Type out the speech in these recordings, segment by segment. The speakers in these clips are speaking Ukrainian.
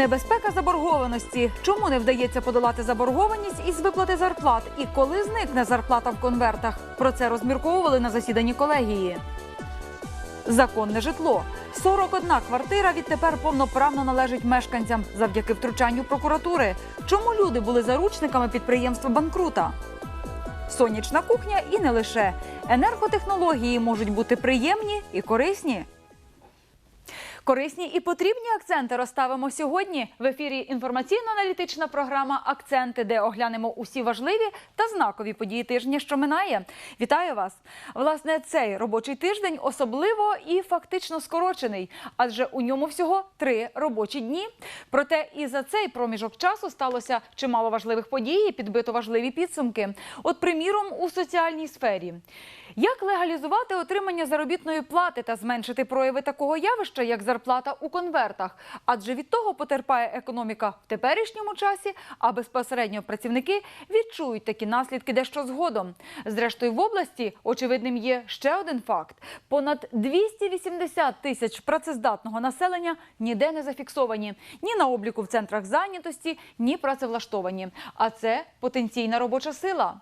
Небезпека заборгованості. Чому не вдається подолати заборгованість із виплати зарплат? І коли зникне зарплата в конвертах? Про це розмірковували на засіданні колегії. Законне житло. 41 квартира відтепер повноправно належить мешканцям завдяки втручанню прокуратури. Чому люди були заручниками підприємства банкрута? Сонячна кухня і не лише. Енерготехнології можуть бути приємні і корисні. Корисні і потрібні акценти розставимо сьогодні. В ефірі інформаційно-аналітична програма Акценти, де оглянемо усі важливі та знакові події тижня, що минає. Вітаю вас! Власне, цей робочий тиждень особливо і фактично скорочений, адже у ньому всього три робочі дні. Проте і за цей проміжок часу сталося чимало важливих подій, і підбито важливі підсумки. От, приміром, у соціальній сфері. Як легалізувати отримання заробітної плати та зменшити прояви такого явища, як зарплата у конвертах? Адже від того потерпає економіка в теперішньому часі, а безпосередньо працівники відчують такі наслідки дещо згодом. Зрештою, в області очевидним є ще один факт: понад 280 тисяч працездатного населення ніде не зафіксовані ні на обліку в центрах зайнятості, ні працевлаштовані. А це потенційна робоча сила.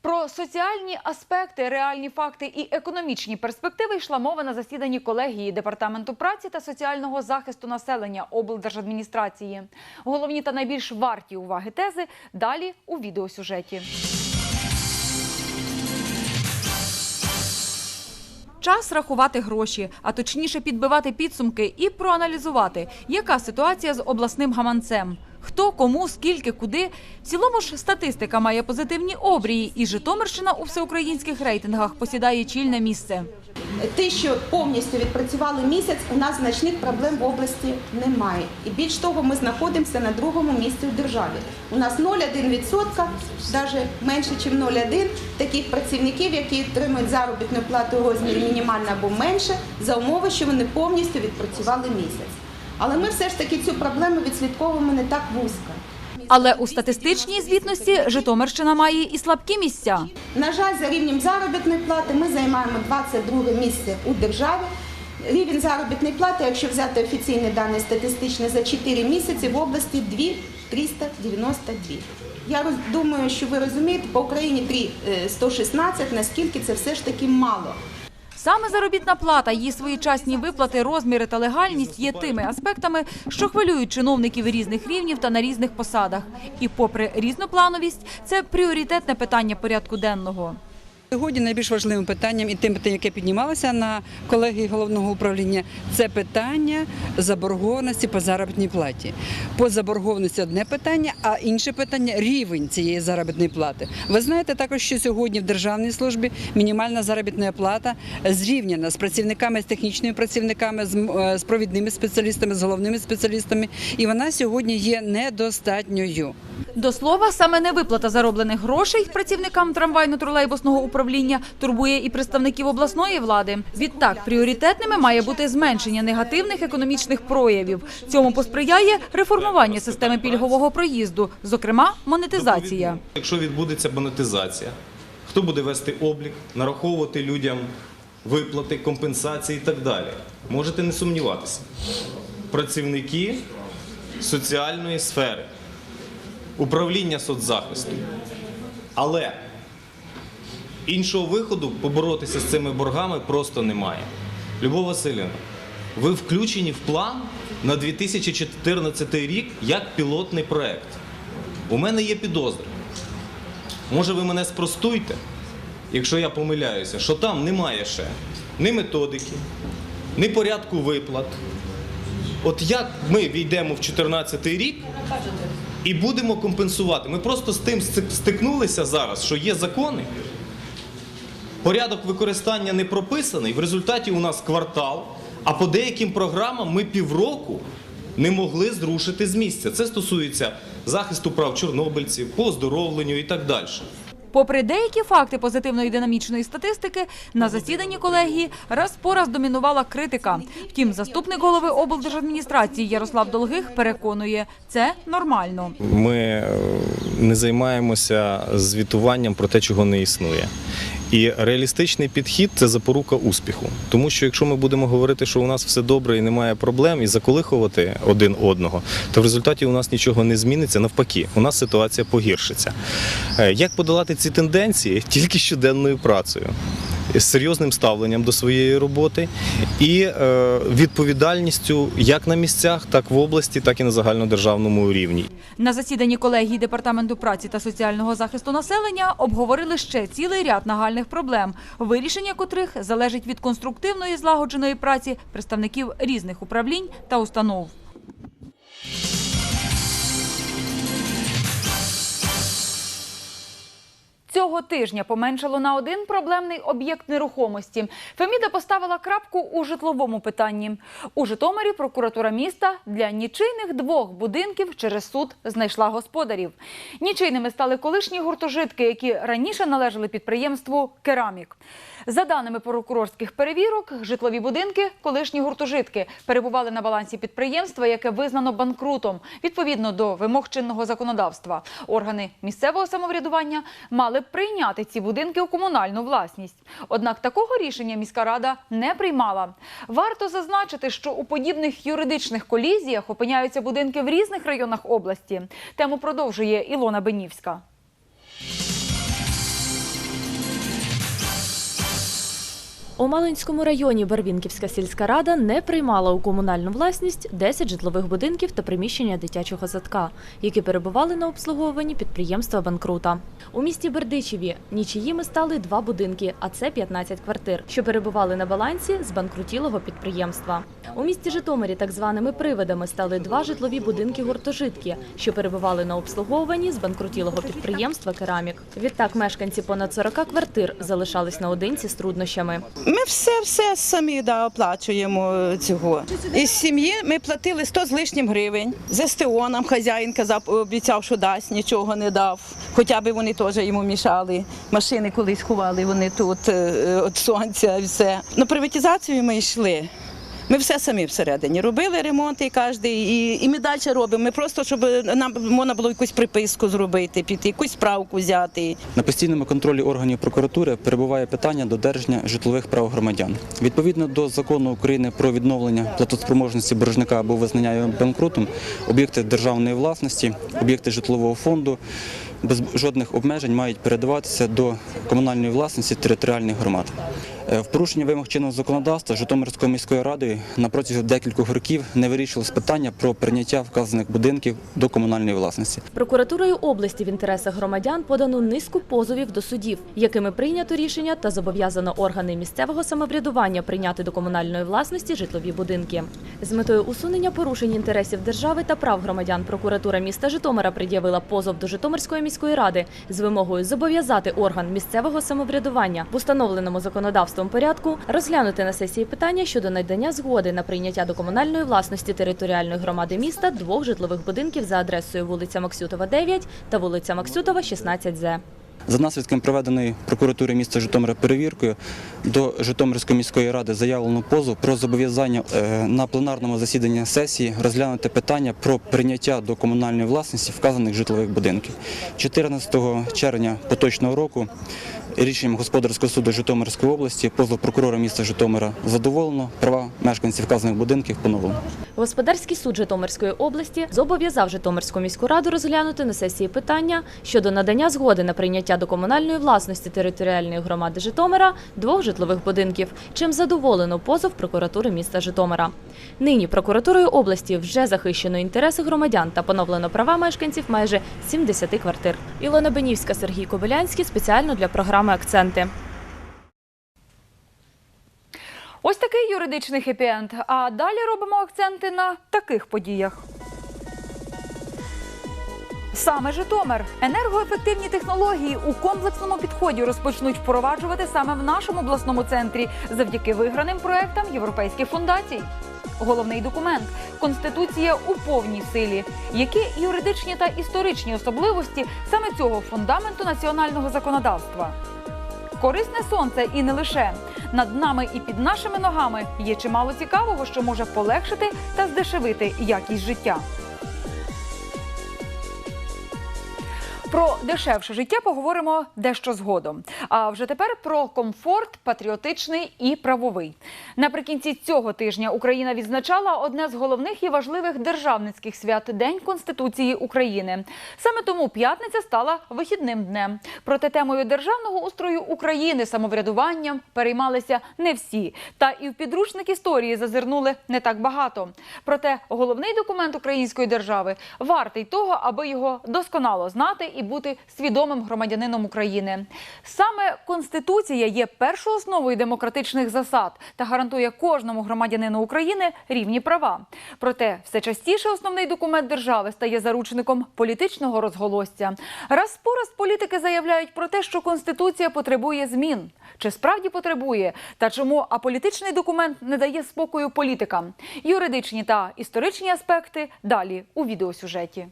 Про соціальні аспекти, реальні факти і економічні перспективи йшла мова на засіданні колегії департаменту праці та соціального захисту населення облдержадміністрації. Головні та найбільш варті уваги тези далі у відеосюжеті. Час рахувати гроші, а точніше підбивати підсумки і проаналізувати, яка ситуація з обласним гаманцем. Хто, кому, скільки, куди. В цілому ж статистика має позитивні обрії, і Житомирщина у всеукраїнських рейтингах посідає чільне місце. Те, що повністю відпрацювали місяць, у нас значних проблем в області немає. І більш того, ми знаходимося на другому місці в державі. У нас 0,1%, навіть менше, ніж 0,1% таких працівників, які отримують заробітну плату у розмірі мінімально або менше, за умови, що вони повністю відпрацювали місяць. Але ми все ж таки цю проблему відслідковуємо не так вузько. Але у статистичній звітності Житомирщина має і слабкі місця. На жаль, за рівнем заробітної плати ми займаємо 22 місце у державі. Рівень заробітної плати, якщо взяти офіційні дані статистичні за 4 місяці, в області 2,392. Я думаю, що ви розумієте, по Україні 3,116, наскільки це все ж таки мало. Саме заробітна плата, її своєчасні виплати, розміри та легальність є тими аспектами, що хвилюють чиновників різних рівнів та на різних посадах. І попри різноплановість, це пріоритетне питання порядку денного. Сьогодні найбільш важливим питанням і тим питанням, яке піднімалося на колегії головного управління, це питання заборгованості по заробітній платі. По заборгованості одне питання, а інше питання рівень цієї заробітної плати. Ви знаєте також, що сьогодні в державній службі мінімальна заробітна плата зрівняна з працівниками, з технічними працівниками, з, е, провідними спеціалістами, з головними спеціалістами, і вона сьогодні є недостатньою. До слова, саме невиплата зароблених грошей працівникам трамвайно-тролейбусного управління турбує і представників обласної влади. Відтак, пріоритетними має бути зменшення негативних економічних проявів. Цьому посприяє реформування системи пільгового проїзду, зокрема монетизація. Якщо відбудеться монетизація, хто буде вести облік, нараховувати людям виплати, компенсації і так далі? Можете не сумніватися. Працівники соціальної сфери, управління соцзахисту. Але іншого виходу поборотися з цими боргами просто немає. Любов Васильівна, ви включені в план на 2014 рік як пілотний проект. У мене є підозри. Може, ви мене спростуйте, якщо я помиляюся, що там немає ще ні методики, ні порядку виплат. От як ми війдемо в 2014 рік і будемо компенсувати? Ми просто з тим стикнулися зараз, що є закони, порядок використання не прописаний. В результаті у нас квартал, а по деяким програмам ми півроку не могли зрушити з місця. Це стосується захисту прав чорнобильців, по оздоровленню і так далі. Попри деякі факти позитивної динамічної статистики, на засіданні колегії раз по раз домінувала критика. Втім, заступник голови облдержадміністрації Ярослав Долгих переконує, це нормально. Ми е, не займаємося звітуванням про те, чого не існує. І реалістичний підхід це запорука успіху. Тому що якщо ми будемо говорити, що у нас все добре і немає проблем, і заколихувати один одного, то в результаті у нас нічого не зміниться. Навпаки, у нас ситуація погіршиться. Е, Як подолати ці тенденції? Тільки щоденною працею. З серйозним ставленням до своєї роботи і е, відповідальністю як на місцях, так в області, так і на загальнодержавному рівні. На засіданні колегії департаменту праці та соціального захисту населення обговорили ще цілий ряд нагальних проблем, вирішення котрих залежить від конструктивної злагодженої праці представників різних управлінь та установ. Цього тижня поменшало на один проблемний об'єкт нерухомості. Феміда поставила крапку у житловому питанні. У Житомирі прокуратура міста для нічийних двох будинків через суд знайшла господарів. Нічийними стали колишні гуртожитки, які раніше належали підприємству Керамік. За даними прокурорських перевірок, житлові будинки, колишні гуртожитки, перебували на балансі підприємства, яке визнано банкрутом. Відповідно до вимог чинного законодавства, органи місцевого самоврядування мали прийняти ці будинки у комунальну власність. Однак такого рішення міська рада не приймала. Варто зазначити, що у подібних юридичних колізіях опиняються будинки в різних районах області. Тему продовжує Ілона Бенівська. У Малинському районі Барвінківська сільська рада не приймала у комунальну власність 10 житлових будинків та приміщення дитячого садка, які перебували на обслуговуванні підприємства банкрута. У місті Бердичеві нічиїми стали два будинки, а це 15 квартир, що перебували на балансі збанкрутілого підприємства. У місті Житомирі так званими привидами стали два житлові будинки гуртожитки, що перебували на обслуговуванні збанкрутілого підприємства Керамік. Відтак мешканці понад 40 квартир залишались наодинці з труднощами. Ми все все самі да, оплачуємо цього. Із сім'ї ми платили 100 з лишнім гривень. З СТО нам хазяїн казав, обіцяв, що дасть, нічого не дав. Хоча б вони теж йому мішали. Машини колись ховали вони тут е, від сонця і все. На приватизацію ми йшли. Ми все самі всередині робили ремонти кожен, і, і ми далі робимо. Ми просто, щоб нам можна було якусь приписку зробити, піти, якусь справку взяти. На постійному контролі органів прокуратури перебуває питання додержання житлових прав громадян. Відповідно до закону України про відновлення платоспроможності боржника або визнання його банкрутом, об'єкти державної власності, об'єкти житлового фонду без жодних обмежень мають передаватися до комунальної власності територіальних громад. Е, В порушення вимог чинного законодавства Житомирською міською радою на протязі декількох років не вирішилось питання про прийняття вказаних будинків до комунальної власності. Прокуратурою області в інтересах громадян подано низку позовів до судів, якими прийнято рішення та зобов'язано органи місцевого самоврядування прийняти до комунальної власності житлові будинки. З метою усунення порушень інтересів держави та прав громадян прокуратура міста Житомира пред'явила позов до Житомирської міської ради з вимогою зобов'язати орган місцевого самоврядування в установленому законодавством порядку розглянути на сесії питання щодо надання згоди на прийняття до комунальної власності територіальної громади міста двох житлових будинків за адресою вулиця Максютова, 9 та вулиця Максютова, 16З. За наслідком проведеної прокуратури міста Житомира перевіркою до Житомирської міської ради заявлено позов про зобов'язання е, на пленарному засіданні сесії розглянути питання про прийняття до комунальної власності вказаних житлових будинків. 14 червня поточного року рішенням господарського суду Житомирської області позов прокурора міста Житомира задоволено, права мешканців вказаних будинків поновлено. Господарський суд Житомирської області зобов'язав Житомирську міську раду розглянути на сесії питання щодо надання згоди на прийняття до комунальної власності територіальної громади Житомира двох житлових будинків, чим задоволено позов прокуратури міста Житомира. Нині прокуратурою області вже захищено інтереси громадян та поновлено права мешканців майже 70 квартир. Ілона Бенівська, Сергій Кобилянський спеціально для програми Акценти. Ось такий юридичний хеппі-енд. А далі робимо акценти на таких подіях. Саме Житомир. Енергоефективні технології у комплексному підході розпочнуть впроваджувати саме в нашому обласному центрі завдяки виграним проектам європейських фундацій. Головний документ Конституція у повній силі. Які юридичні та історичні особливості саме цього фундаменту національного законодавства? Корисне сонце і не лише над нами і під нашими ногами є чимало цікавого, що може полегшити та здешевити якість життя. Про дешевше життя поговоримо дещо згодом. А вже тепер про комфорт патріотичний і правовий. Наприкінці цього тижня Україна відзначала одне з головних і важливих державницьких свят День Конституції України. Саме тому п'ятниця стала вихідним днем. Проте темою державного устрою України самоврядуванням переймалися не всі. Та і в підручник історії зазирнули не так багато. Проте головний документ української держави вартий того, аби його досконало знати і бути свідомим громадянином України. Саме Конституція є першою основою демократичних засад та гарантує кожному громадянину України рівні права. Проте все частіше основний документ держави стає заручником політичного розголосся. Раз по раз політики заявляють про те, що Конституція потребує змін. Чи справді потребує? Та чому аполітичний документ не дає спокою політикам? Юридичні та історичні аспекти далі у відеосюжеті.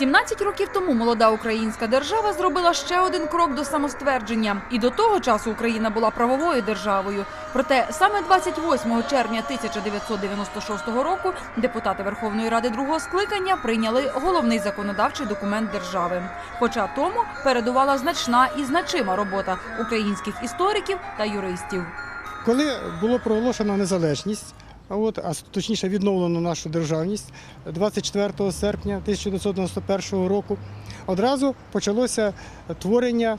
Сімнадцять років тому молода українська держава зробила ще один крок до самоствердження, і до того часу Україна була правовою державою. Проте саме 28 червня 1996 року депутати Верховної Ради другого скликання прийняли головний законодавчий документ держави. Хоча тому передувала значна і значима робота українських істориків та юристів. Коли було проголошено незалежність, от, а точніше відновлено нашу державність 24 серпня 1991 року, одразу почалося творення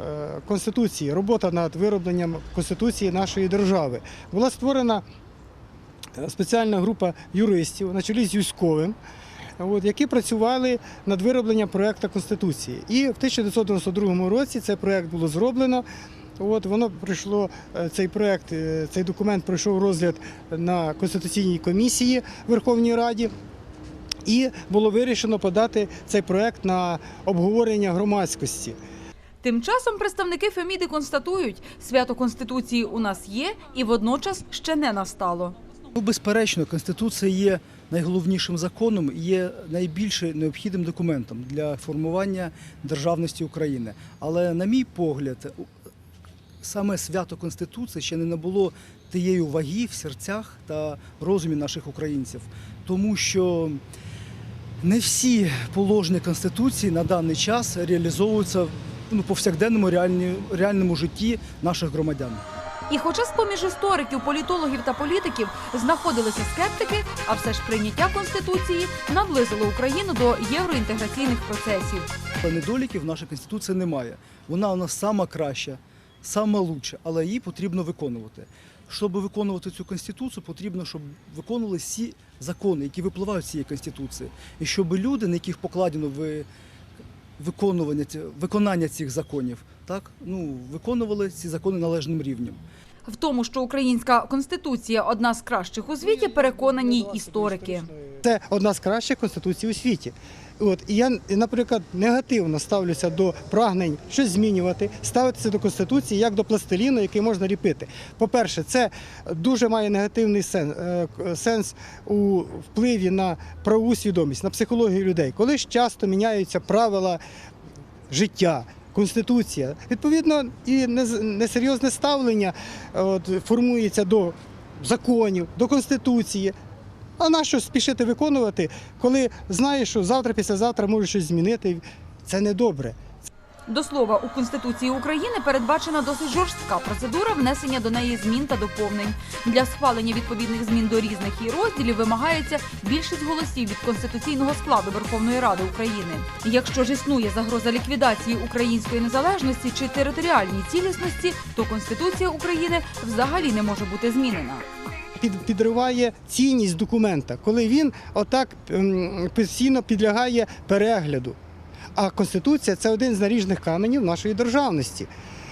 е, Конституції, робота над виробленням Конституції нашої держави. Була створена е, спеціальна група юристів на чолі з Юськовим, які працювали над виробленням проекту Конституції. І в 1992 році цей проект було зроблено. От воно пройшло е, цей проект, е, цей документ пройшов розгляд на конституційній комісії Верховній Раді. І було вирішено подати цей проект на обговорення громадськості. Тим часом представники Феміди констатують, свято Конституції у нас є і водночас ще не настало. Ну, безперечно, Конституція є найголовнішим законом, і є найбільш необхідним документом для формування державності України. Але, на мій погляд, саме свято Конституції ще не набуло тієї ваги в серцях та розумі наших українців, тому що не всі положення Конституції на даний час реалізовуються ну, повсякденному реальні, реальному житті наших громадян. І хоча з-поміж істориків, політологів та політиків знаходилися скептики, а все ж прийняття Конституції наблизило Україну до євроінтеграційних процесів. Недоліків в нашій конституції немає. Вона у нас сама краща, сама лучша, але її потрібно виконувати. Щоб виконувати цю конституцію, потрібно, щоб виконували всі закони, які випливають з цієї конституції, і щоб люди, на яких покладено ви- виконування ці- виконання цих законів, так ну виконували ці закони належним рівнем. В тому, що українська конституція одна з кращих у світі, переконані історики. Це одна з кращих конституцій у світі. От і я, наприклад, негативно ставлюся до прагнень щось змінювати, ставитися до конституції як до пластиліну, який можна ліпити. По-перше, це дуже має негативний сенс, сенс у впливі на правову свідомість, на психологію людей. Коли ж часто міняються правила життя. Конституція відповідно і несерйозне ставлення е, от, формується до законів, до конституції. А на що спішити виконувати, коли знаєш, що завтра, післязавтра може щось змінити? Це недобре. До слова, у Конституції України передбачена досить жорстка процедура внесення до неї змін та доповнень. Для схвалення відповідних змін до різних її розділів вимагається більшість голосів від конституційного складу Верховної Ради України. Якщо ж існує загроза ліквідації української незалежності чи територіальній цілісності, то Конституція України взагалі не може бути змінена. Під, підриває цінність документа, коли він отак ем, постійно підлягає перегляду. А Конституція це один з наріжних каменів нашої державності.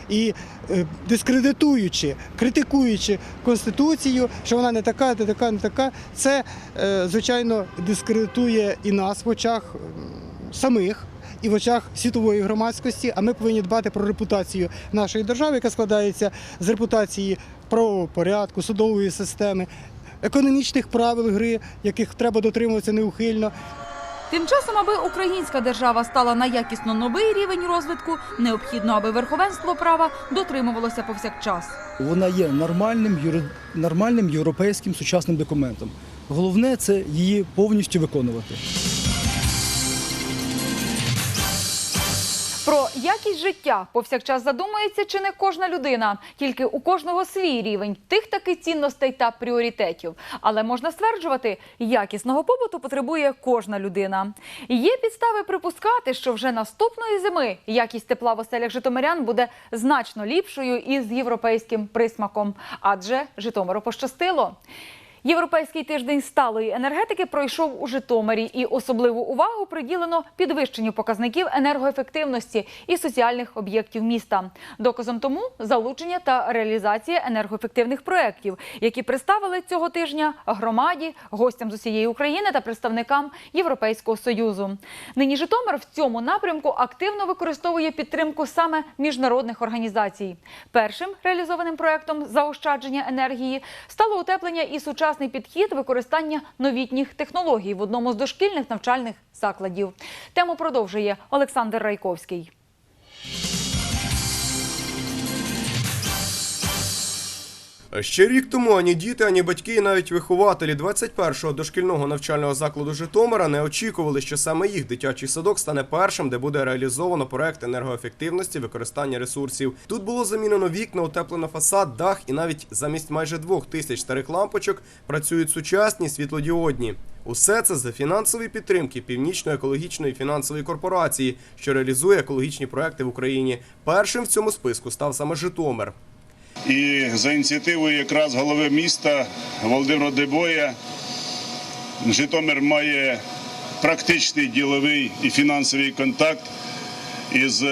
І е, дискредитуючи, критикуючи Конституцію, що вона не така, не така, не така, це, е, звичайно, дискредитує і нас в очах самих. І в очах світової громадськості, а ми повинні дбати про репутацію нашої держави, яка складається з репутації правового порядку, судової системи, економічних правил гри, яких треба дотримуватися неухильно. Тим часом, аби українська держава стала на якісно новий рівень розвитку, необхідно, аби верховенство права дотримувалося повсякчас. Вона є нормальним, юри- нормальним європейським сучасним документом. Головне це її повністю виконувати. Про якість життя повсякчас задумується чи не кожна людина, тільки у кожного свій рівень тих таки цінностей та пріоритетів. Але можна стверджувати, якісного побуту потребує кожна людина. Є підстави припускати, що вже наступної зими якість тепла в оселях житомирян буде значно ліпшою і з європейським присмаком, адже Житомиру пощастило. Європейський тиждень сталої енергетики пройшов у Житомирі, і особливу увагу приділено підвищенню показників енергоефективності і соціальних об'єктів міста. Доказом тому залучення та реалізація енергоефективних проєктів, які представили цього тижня громаді, гостям з усієї України та представникам Європейського союзу. Нині Житомир в цьому напрямку активно використовує підтримку саме міжнародних організацій. Першим реалізованим проєктом заощадження енергії стало утеплення і сучасний підхід використання новітніх технологій в одному з дошкільних навчальних закладів. Тему продовжує Олександр Райковський. Ще рік тому ані діти, ані батьки, і навіть вихователі 21-го дошкільного навчального закладу Житомира не очікували, що саме їх дитячий садок стане першим, де буде реалізовано проект енергоефективності використання ресурсів. Тут було замінено вікна, утеплено фасад, дах, і навіть замість майже двох тисяч старих лампочок працюють сучасні світлодіодні. Усе це за фінансові підтримки Північно-екологічної фінансової корпорації, що реалізує екологічні проекти в Україні. Першим в цьому списку став саме Житомир. І за ініціативою якраз голови міста Володимира Дебоя Житомир має практичний діловий і фінансовий контакт із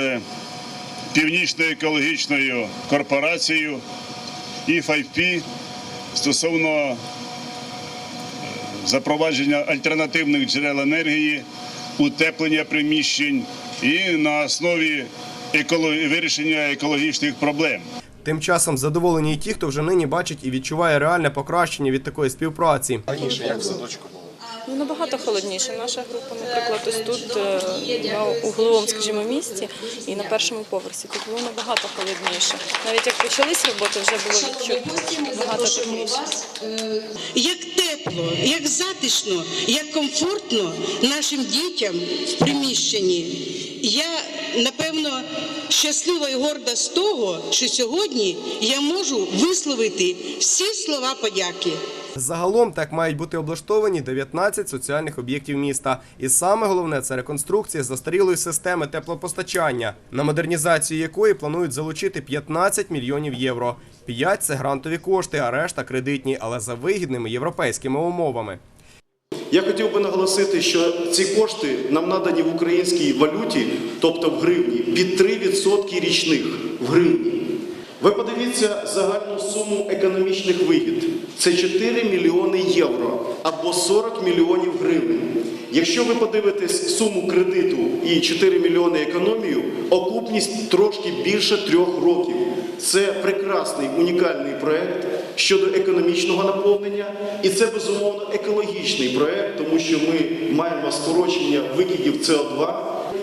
Північною екологічною корпорацією E5P стосовно запровадження альтернативних джерел енергії, утеплення приміщень і на основі вирішення екологічних проблем. Тим часом задоволені і ті, хто вже нині бачить і відчуває реальне покращення від такої співпраці. Ну, набагато холодніше. Наша група, наприклад, ось тут е, на угловому, скажімо, місці і на першому поверсі. Тут було набагато холодніше. Навіть як почались роботи, вже було відчутно набагато тепліше. як тепло, як затишно, як комфортно нашим дітям в приміщенні. Я напевно щаслива і горда з того, що сьогодні я можу висловити всі слова подяки. Загалом так мають бути облаштовані 19 соціальних об'єктів міста. І саме головне це реконструкція застарілої системи теплопостачання, на модернізацію якої планують залучити 15 мільйонів євро. 5 – це грантові кошти, а решта кредитні, але за вигідними європейськими умовами. Я хотів би наголосити, що ці кошти нам надані в українській валюті, тобто в гривні, під 3% річних в гривні. Ви подивіться загальну суму економічних вигід. Це 4 мільйони євро або 40 мільйонів гривень. Якщо ви подивитесь суму кредиту і 4 мільйони економію, окупність трошки більше трьох років. Це прекрасний унікальний проект щодо економічного наповнення, і це безумовно екологічний проект, тому що ми маємо скорочення викидів СО2,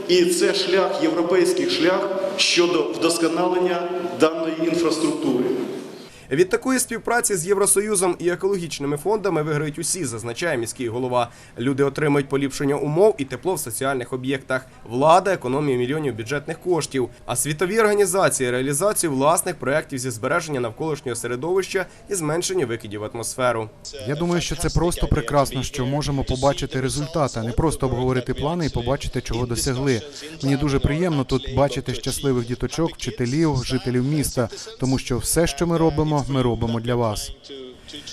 і це шлях, європейський шлях щодо вдосконалення даної інфраструктури. Від такої співпраці з Євросоюзом і екологічними фондами виграють усі, зазначає міський голова. Люди отримують поліпшення умов і тепло в соціальних об'єктах. Влада економію мільйонів бюджетних коштів. А світові організації реалізацію власних проєктів зі збереження навколишнього середовища і зменшення викидів в атмосферу. Я думаю, що це просто прекрасно, що можемо побачити результати, а не просто обговорити плани і побачити, чого досягли. Мені дуже приємно тут бачити щасливих діточок, вчителів, жителів міста, тому що все, що ми робимо, ми робимо для вас.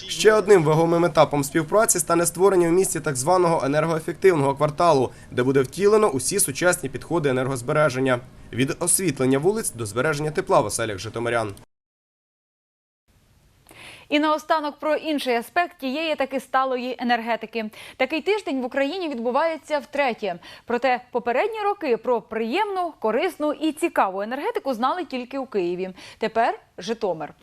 Ще одним вагомим етапом співпраці стане створення в місті так званого енергоефективного кварталу, де буде втілено усі сучасні підходи енергозбереження від освітлення вулиць до збереження тепла в оселях житомирян. І наостанок про інший аспект тієї таки сталої енергетики. Такий тиждень в Україні відбувається втретє. Проте попередні роки про приємну, корисну і цікаву енергетику знали тільки у Києві. Тепер Житомир.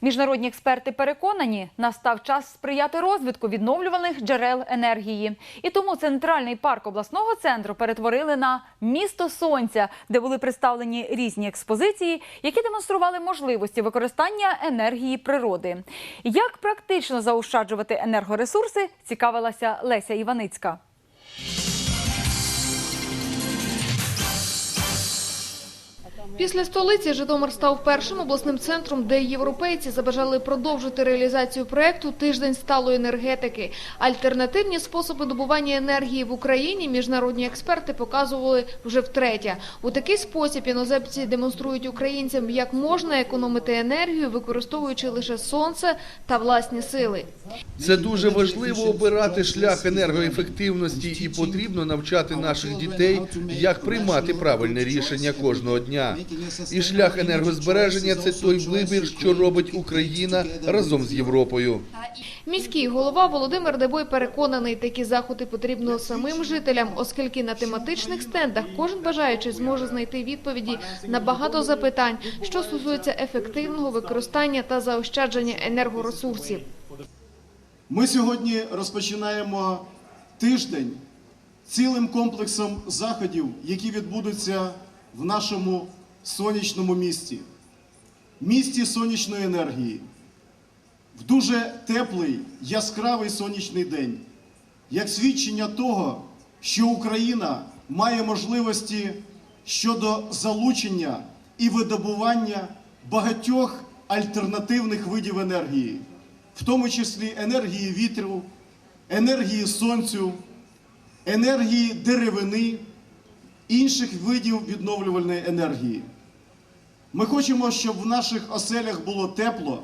Міжнародні експерти переконані, настав час сприяти розвитку відновлюваних джерел енергії. І тому центральний парк обласного центру перетворили на місто сонця, де були представлені різні експозиції, які демонстрували можливості використання енергії природи. Як практично заощаджувати енергоресурси, цікавилася Леся Іваницька. Після столиці Житомир став першим обласним центром, де європейці забажали продовжити реалізацію проекту Тиждень сталої енергетики. Альтернативні способи добування енергії в Україні міжнародні експерти показували вже втретє. У такий спосіб іноземці демонструють українцям, як можна економити енергію, використовуючи лише сонце та власні сили. Це дуже важливо обирати шлях енергоефективності і потрібно навчати наших дітей, як приймати правильне рішення кожного дня. І шлях енергозбереження це той вибір, що робить Україна разом з Європою. Міський голова Володимир Дебой переконаний, такі заходи потрібно самим жителям, оскільки на тематичних стендах кожен бажаючий зможе знайти відповіді на багато запитань, що стосується ефективного використання та заощадження енергоресурсів. Ми сьогодні розпочинаємо тиждень цілим комплексом заходів, які відбудуться в нашому сонячному місті, місті сонячної енергії, в дуже теплий, яскравий сонячний день, як свідчення того, що Україна має можливості щодо залучення і видобування багатьох альтернативних видів енергії, в тому числі енергії вітру, енергії сонцю, енергії деревини, інших видів відновлювальної енергії. Ми хочемо, щоб в наших оселях було тепло,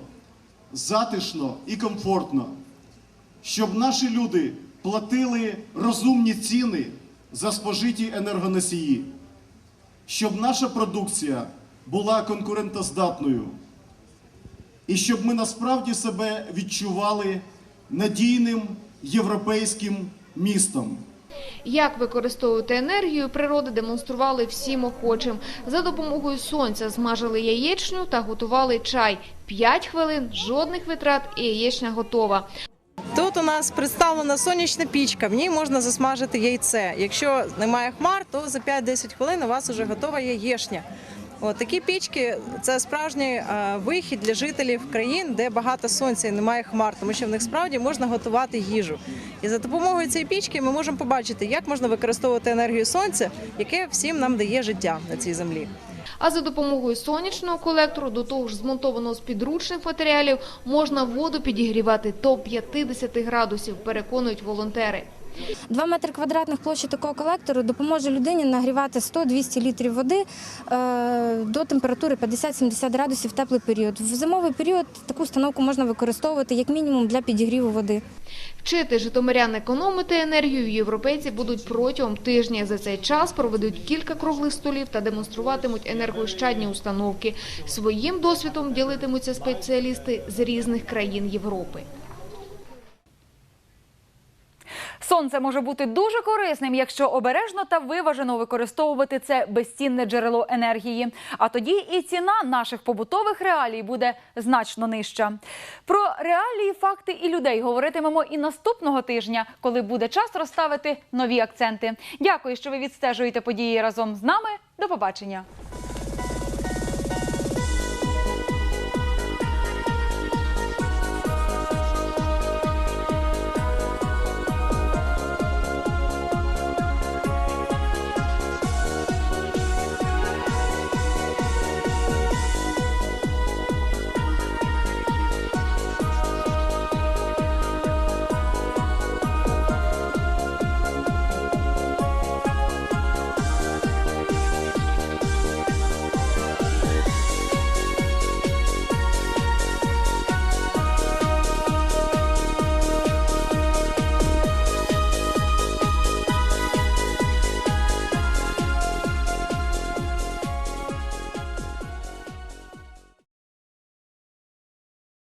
затишно і комфортно, щоб наші люди платили розумні ціни за спожиті енергоносії, щоб наша продукція була конкурентоздатною і щоб ми насправді себе відчували надійним європейським містом. Як використовувати енергію природи демонстрували всім охочим. За допомогою сонця змажили яєчню та готували чай. П'ять хвилин, жодних витрат і яєчня готова. Тут у нас представлена сонячна пічка, в ній можна засмажити яйце. Якщо немає хмар, то за 5-10 хвилин у вас вже готова яєшня. От такі пічки це справжній е, вихід для жителів країн, де багато сонця і немає хмар, тому що в них справді можна готувати їжу. І за допомогою цієї пічки ми можемо побачити, як можна використовувати енергію сонця, яке всім нам дає життя на цій землі. А за допомогою сонячного колектору, до того ж змонтованого з підручних матеріалів, можна воду підігрівати до 50 градусів, переконують волонтери. Два метри квадратних площі такого колектору допоможе людині нагрівати 100-200 літрів води е, до температури 50-70 градусів в теплий період. В зимовий період таку установку можна використовувати як мінімум для підігріву води. Вчити житомирян економити енергію європейці будуть протягом тижня. За цей час проведуть кілька круглих столів та демонструватимуть енергоощадні установки. Своїм досвідом ділитимуться спеціалісти з різних країн Європи. Сонце може бути дуже корисним, якщо обережно та виважено використовувати це безцінне джерело енергії. А тоді і ціна наших побутових реалій буде значно нижча. Про реалії, факти і людей говоритимемо і наступного тижня, коли буде час розставити нові акценти. Дякую, що ви відстежуєте події разом з нами. До побачення.